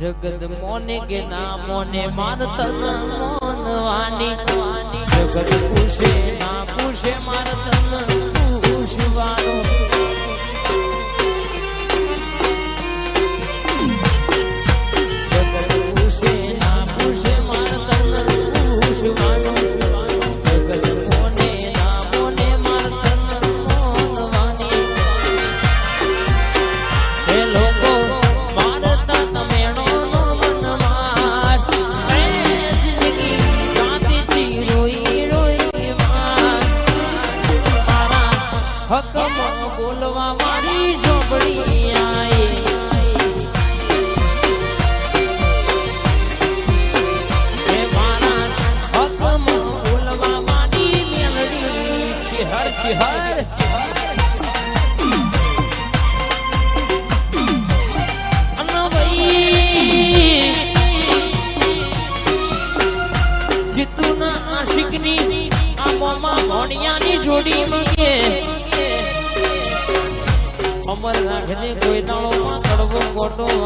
જગત મોને કે ના મોને માર તન મોનવાની. જગત પૂછે ના પૂછે માર તન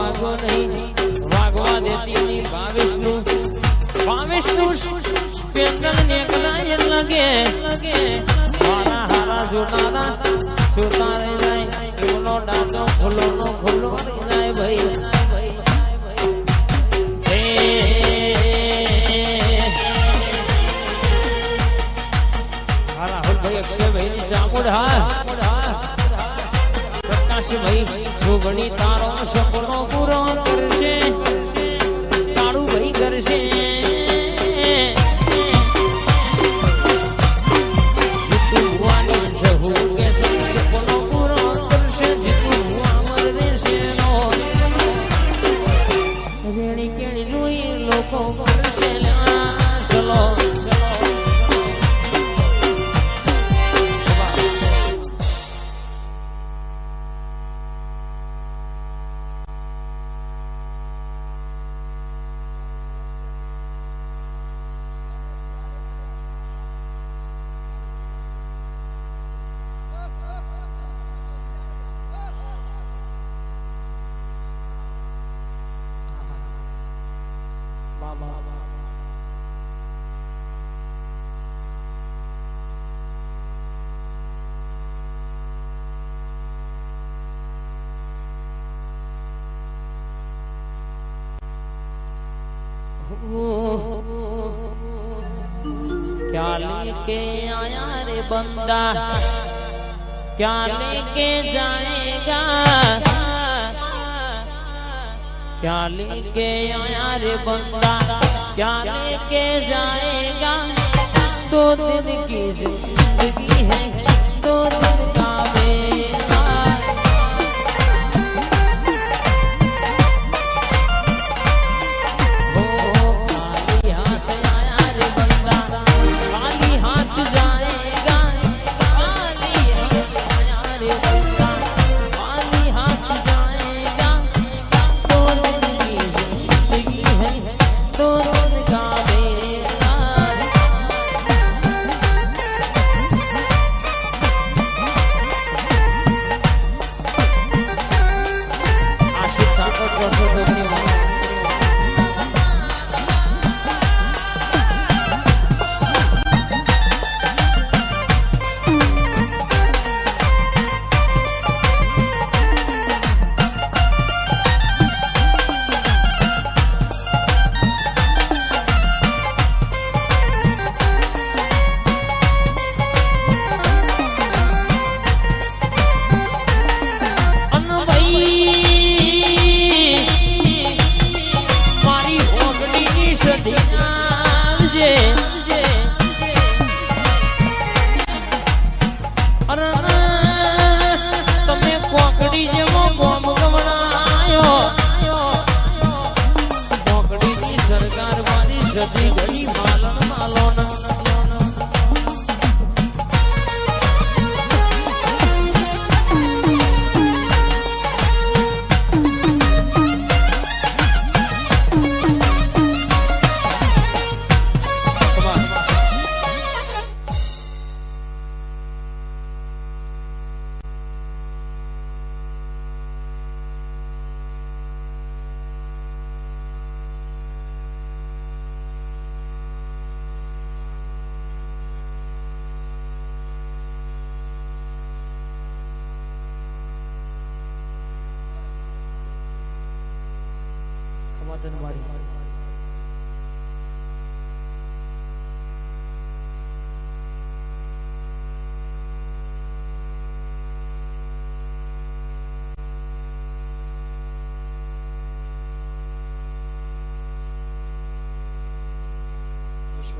વાગો નહીં વાગવા દેતી નહીં ભાવેશનું ભાવેશનું સ્પેન્ડલ નેકલાય લગે મારા હારા જોનારા જોતા રહી જાય એમનો ડાટો ફૂલો નો ફૂલો રહી જાય ભાઈ એ, હા રાહુલભાઈ અક્ષયભાઈની ચામુંડ હા પ્રકાશભાઈ જોગણી તારો સપનો પૂરો क्या लेके आया रे बंदा? क्या लेके जाएगा? क्या लेके आया रे बंदा? क्या लेके जाएगा? दो दिन की ज़िंदगी है।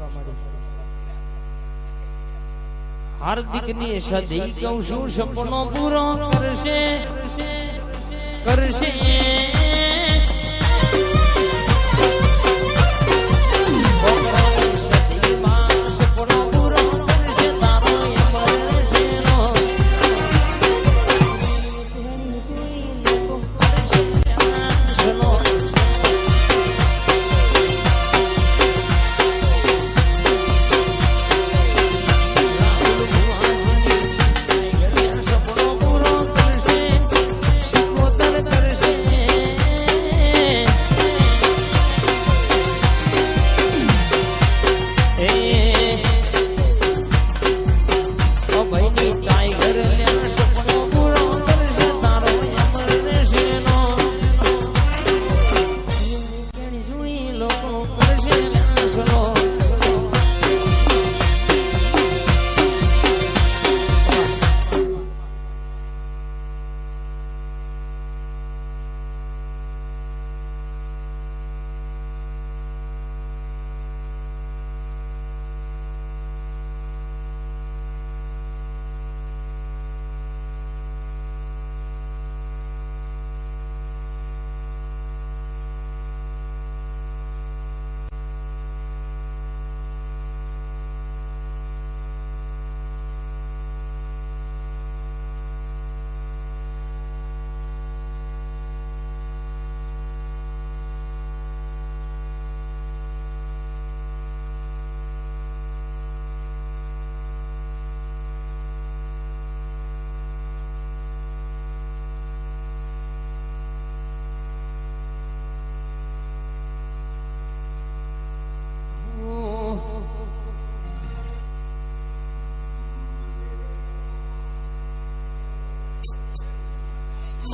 કરવા માંડી. હાર્દિકની સદી કઉ શું સપનો પૂરો કરશે. કરશે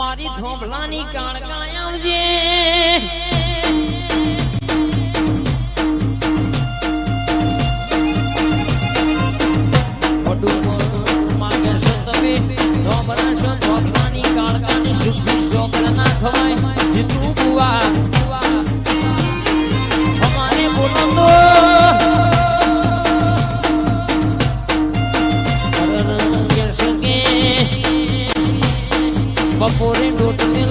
મારી ધોંભલાની કાણકાય આવજે હમારે બોલો તો Vaporin, do the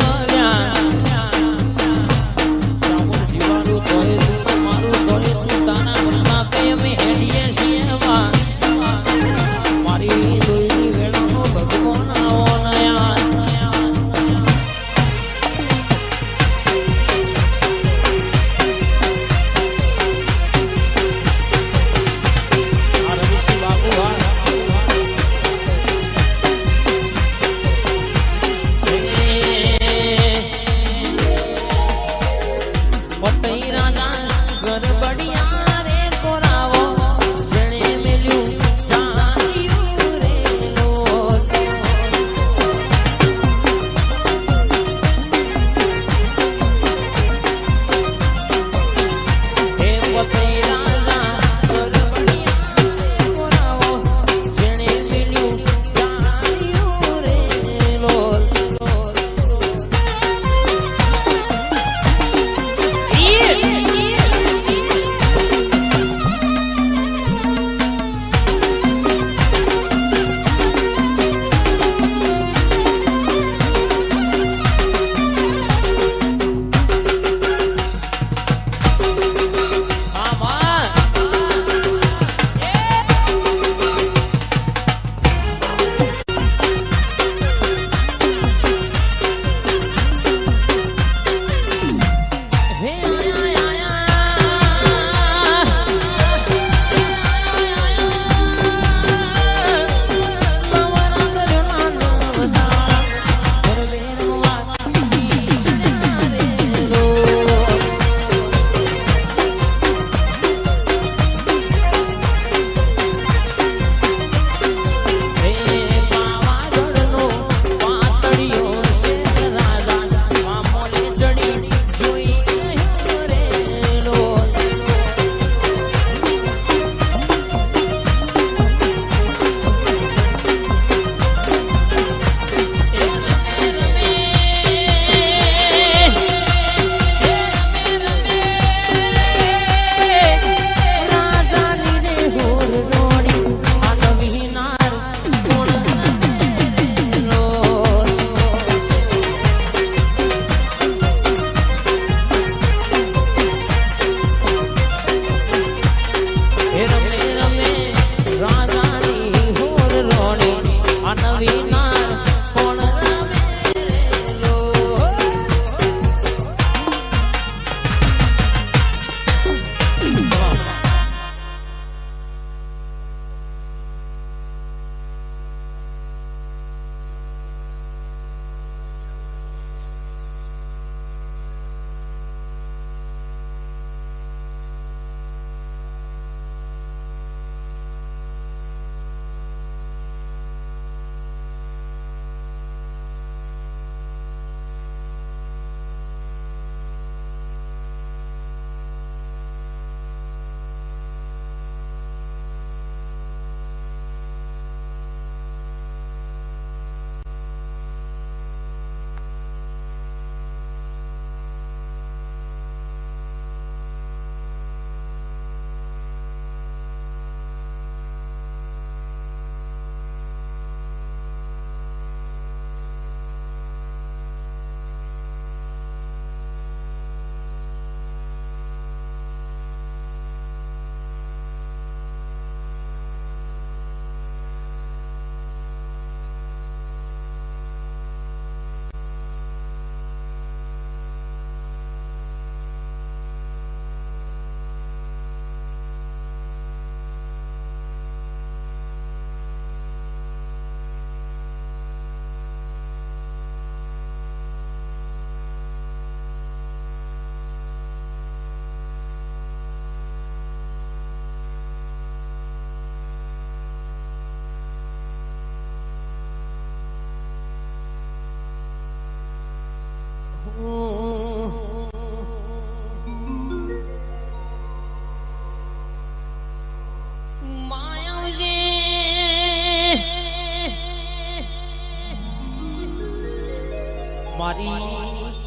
મારી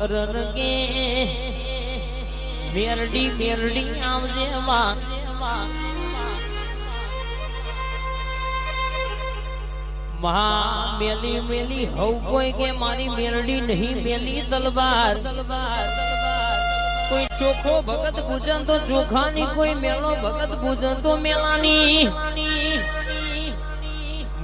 રનગે મેરડી મેરડી આવજે માં મહા મેલી મેલી હવ કોઈ કે મારી મેરડી નહીં મેલી તલવાર કોઈ ચોખ્ખો ભગત પૂજન તો ચોખાની કોઈ મેળો ભગત પૂજન તો મેલાની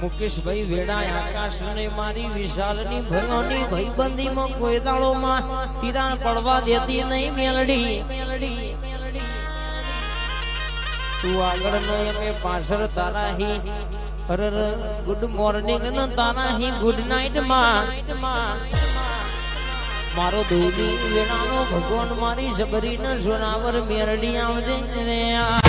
મુકેશભાઈ વેડા આકાશ ને મારી વિશાલની ભયોની ભાઈબંધીમાં કોઈ દાળો માં તિરાણ પડવા દેતી નહીં મેલડી. તું આગળ નો અમે પાછળ તારા હી અરર ગુડ મોર્નિંગ ને તારા હી ગુડ નાઇટમાં. મારો દોલી વેણાનો ભગવાન મારી જબરી ને જોનાવર મેરડી આવજે રે આ.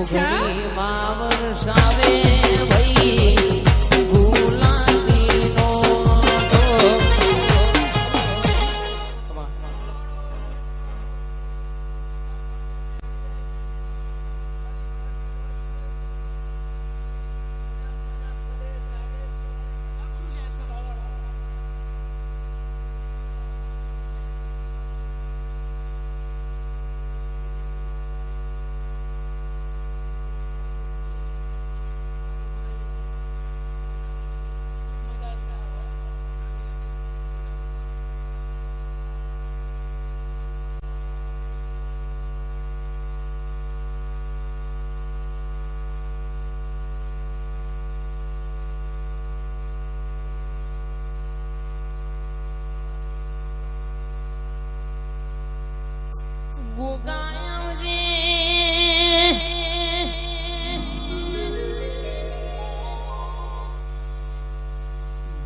Acha?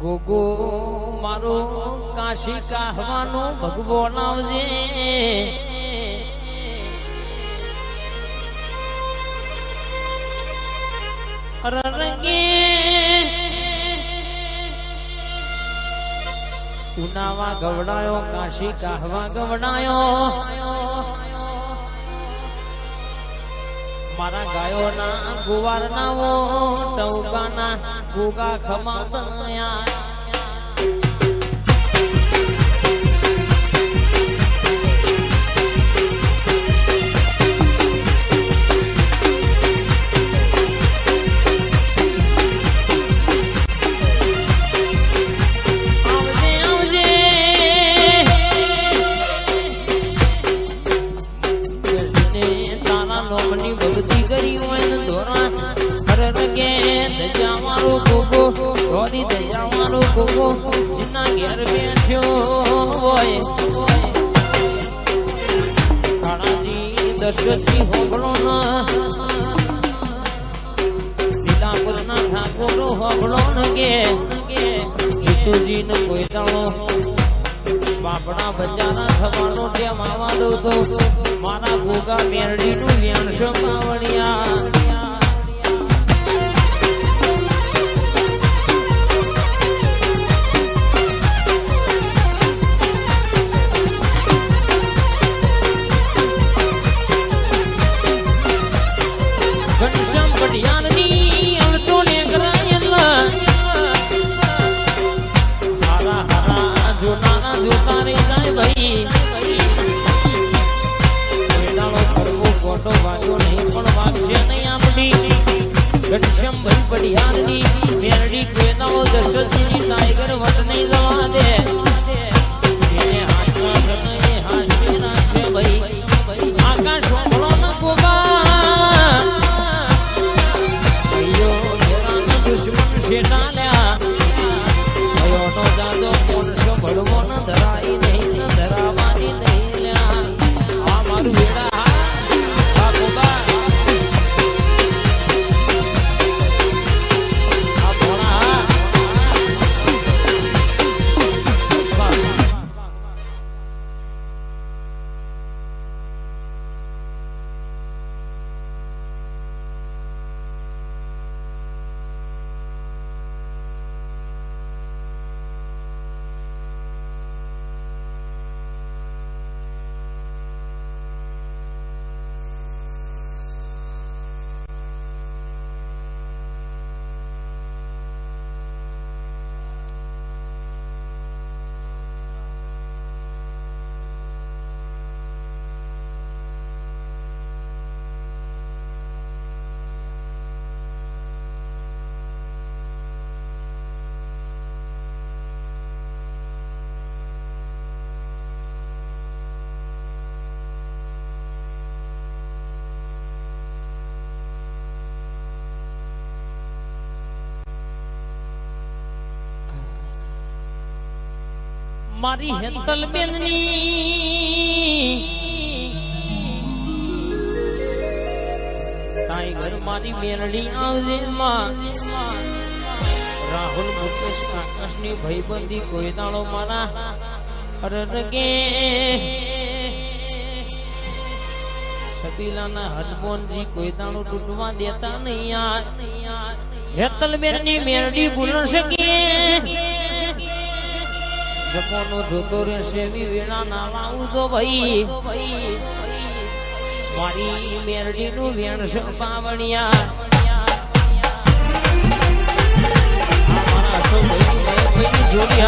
ગોગો મારો કાશી કાહવાનો ભગવો આવજે. રંગે ઉનાવા ગવડાયો કાશી કાહવા ગવડાયો. મારા ગાયોના ગુવારના વો ટૌકાના ગુગા ખમા તનયા ગોગો, જીના ઘેર બેઠ્યો હોય. કાળાજી દશરથી હોબળો ના. લીલાપુરના ઠાકોરો હોબળો ન કે. જીતુજી ને કોઈ દાણો બાપડા બચારા થવાનો ટેમ માવા દઉં તો. મારા ગોગા બેરડી નું વ્યાણશો પાવણિયા ઘનશ્યામ પડી પડિયારની મેરડી વેદાળો દશરથજીની ટાઈગર વટ નહીં મારી હેતલ બેનની ટાઈગર મારી મેરડી આવજે માં રાહુલ મુકેશ આકાશની ભાઈબંધી કોઈ દાડો મારા અરરગે સબીલાના હનુમાનજી કોઈ દાડો તૂટવા દેતા નહીં યાર હેતલ બેનની મેરડી ભૂલ શકીએ જપોનો જોતો રહેશે ની વેણા ના લાવું તો ભાઈ. મારી મેરડી નું વેણ પાવણિયા. મારા અશોકભાઈની મયંકભાઈની જોડી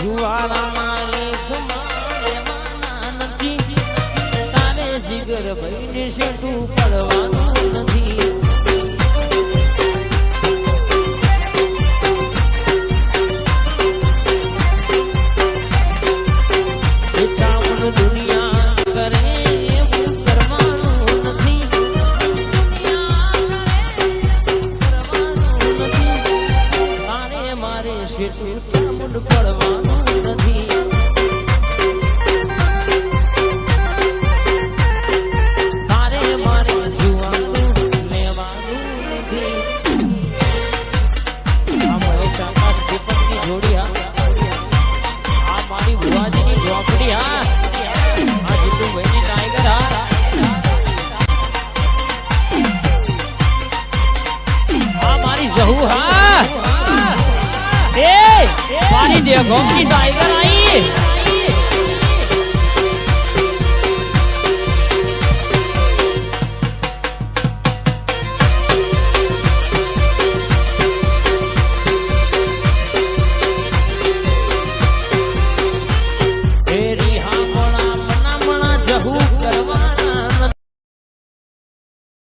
જુવાળામાં લેખમાં નથી. તારે જીગર ભાઈ ને શેઠું પડવાનું